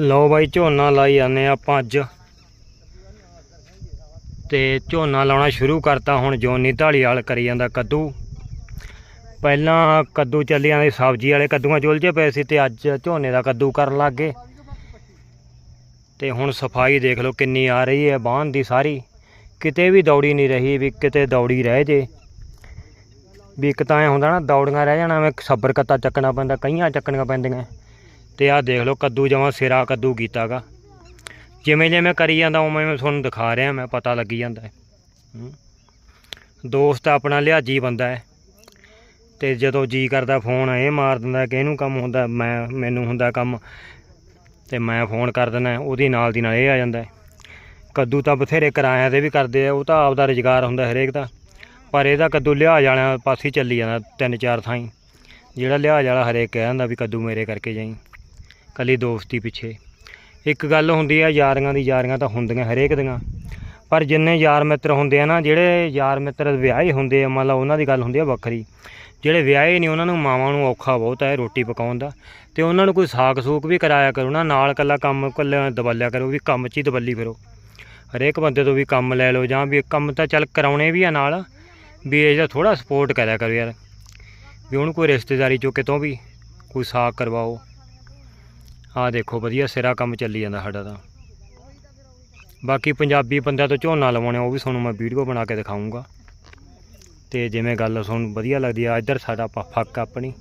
ਲਓ ਬਾਈ, ਝੋਨਾ ਲਾਈ ਜਾਂਦੇ ਆ ਆਪਾਂ ਅੱਜ। ਤੇ ਝੋਨਾ ਲਾਉਣਾ ਸ਼ੁਰੂ ਕਰਤਾ ਹੁਣ ਜੋਨੀ ਢਾਲੀਵਾਲ ਕਰੀ ਜਾਂਦਾ ਕੱਦੂ। ਪਹਿਲਾਂ ਕੱਦੂ ਚੱਲੀ ਜਾਂਦੇ ਸਬਜ਼ੀ ਵਾਲੇ ਕੱਦੂਆਂ ਚੁਲਝੇ ਪਏ ਸੀ ਤੇ ਅੱਜ ਝੋਨੇ ਦਾ ਕੱਦੂ ਕਰਨ ਲੱਗ ਗਏ। ਤੇ ਹੁਣ ਸਫ਼ਾਈ ਦੇਖ ਲਓ ਕਿੰਨੀ ਆ ਰਹੀ ਹੈ ਬਾਹਨ ਦੀ ਸਾਰੀ। ਕਿਤੇ ਵੀ ਦੌੜੀ ਨਹੀਂ ਰਹੀ ਵੀ ਕਿਤੇ ਦੌੜੀ ਰਹਿ ਜੇ। ਵੀ ਇੱਕ ਤਾਂ ਐ ਹੁੰਦਾ ਨਾ, ਦੌੜੀਆਂ ਰਹਿ ਜਾਣਾ ਮੈਂ ਸੱਬਰ ਕੱਤਾ ਚੱਕਣਾ ਪੈਂਦਾ, ਕਈਆਂ ਚੱਕਣੀਆਂ ਪੈਂਦੀਆਂ। ਤੇ ਆਹ ਦੇਖ ਲਓ ਕੱਦੂ ਜਮਾਂ ਸਿਰਾ ਕੱਦੂ ਕੀਤਾਗਾ। ਜਿਵੇਂ ਜਿਵੇਂ ਕਰੀ ਜਾਂਦਾ ਉਵੇਂ ਮੈਂ ਤੁਹਾਨੂੰ ਦਿਖਾ ਰਿਹਾ ਮੈਂ, ਪਤਾ ਲੱਗੀ ਜਾਂਦਾ ਹੈ। ਦੋਸਤ ਆਪਣਾ ਲਿਹਾਜੀ ਬੰਦਾ ਹੈ। ਤੇ ਜਦੋਂ ਜੀ ਕਰਦਾ ਫੋਨ, ਇਹ ਮਾਰ ਦਿੰਦਾ ਕਿ ਇਹਨੂੰ ਕੰਮ ਹੁੰਦਾ, ਮੈਂ, ਮੈਨੂੰ ਹੁੰਦਾ ਕੰਮ। ਤੇ ਮੈਂ ਫੋਨ ਕਰ ਦਿੰਦਾ, ਉਹਦੀ ਨਾਲ ਦੀ ਨਾਲ ਇਹ ਆ ਜਾਂਦਾ ਕੱਦੂ ਤਾਂ ਬਥੇਰੇ ਕਿਰਾਇਆਂ ਤੇ ਵੀ ਕਰਦੇ ਆ, ਉਹ ਤਾਂ ਆਪਦਾ ਰੁਜ਼ਗਾਰ ਹੁੰਦਾ ਹਰੇਕ ਦਾ। ਪਰ ਇਹਦਾ ਕੱਦੂ ਲਿਹਾਜ਼ ਵਾਲਿਆਂ ਪਾਸੇ ਚੱਲੀ ਜਾਂਦਾ ਤਿੰਨ ਚਾਰ ਥਾਈਂ। ਜਿਹੜਾ ਲਿਹਾਜ਼ ਵਾਲਾ ਹਰੇਕ ਕਹਿ ਦਿੰਦਾ ਵੀ ਕੱਦੂ ਮੇਰੇ ਕਰਕੇ ਜਾਈ। ਕੱਲੀ ਦੋਸਤੀ ਪਿੱਛੇ। ਇੱਕ ਗੱਲ ਹੁੰਦੀ ਆ, ਯਾਰੀਆਂ ਦੀ ਯਾਰੀਆਂ ਤਾਂ ਹੁੰਦੀਆਂ ਹਰੇਕ ਦੀਆਂ। ਪਰ ਜਿੰਨੇ ਯਾਰ ਮਿੱਤਰ ਹੁੰਦੇ ਆ ਨਾ, ਜਿਹੜੇ ਯਾਰ ਮਿੱਤਰ ਵਿਆਹੇ ਹੁੰਦੇ ਆ ਮਤਲਬ ਉਹਨਾਂ ਦੀ ਗੱਲ ਹੁੰਦੀ ਆ ਵੱਖਰੀ। ਜਿਹੜੇ ਵਿਆਹੇ ਨਹੀਂ, ਉਹਨਾਂ ਨੂੰ ਮਾਵਾਂ ਨੂੰ ਔਖਾ ਬਹੁਤ ਹੈ ਰੋਟੀ ਪਕਾਉਣ ਦਾ। ਤੇ ਉਹਨਾਂ ਨੂੰ ਕੋਈ ਸਾਕ ਸੂਕ ਵੀ ਕਰਾਇਆ ਕਰੋ ਨਾ, ਨਾਲ ਕੱਲਾ ਕੰਮ ਕੱਲਾ ਦਬਲਿਆ ਕਰੋ, ਵੀ ਕੰਮ 'ਚ ਹੀ ਦਬੱਲੀ ਫਿਰੋ। ਹਰੇਕ ਬੰਦੇ ਤੋਂ ਵੀ ਕੰਮ ਲੈ ਲਓ ਜਾਂ ਵੀ ਕੰਮ ਤਾਂ ਚੱਲ ਕਰਾਉਣੇ ਵੀ ਆ ਨਾਲ, ਵੀ ਇਹਦਾ ਜਿਹਾ ਥੋੜਾ ਸਪੋਰਟ ਕਰਿਆ ਕਰੋ ਯਾਰ। ਵੀ ਉਹਨੂੰ ਕੋਈ ਰਿਸ਼ਤੇਦਾਰੀ ਚੋਂ ਕਿਤੋਂ ਵੀ, ਕੋਈ ਸਾਗ ਕਰਵਾਓ। ਆਹ ਦੇਖੋ, ਵਧੀਆ ਸਿਰਾ ਕੰਮ ਚੱਲੀ ਜਾਂਦਾ ਸਾਡਾ ਤਾਂ। ਬਾਕੀ ਪੰਜਾਬੀ ਬੰਦਿਆਂ ਤੋਂ ਝੋਨਾ ਲਵਾਉਣੇ, ਉਹ ਵੀ ਤੁਹਾਨੂੰ ਮੈਂ ਵੀਡੀਓ ਬਣਾ ਕੇ ਦਿਖਾਊਂਗਾ। ਤੇ ਜਿਵੇਂ ਗੱਲ ਤੁਹਾਨੂੰ ਵਧੀਆ ਲੱਗਦੀ ਆ, ਇੱਧਰ ਸਾਡਾ ਪ- ਫੱਕ ਆਪਣੀ।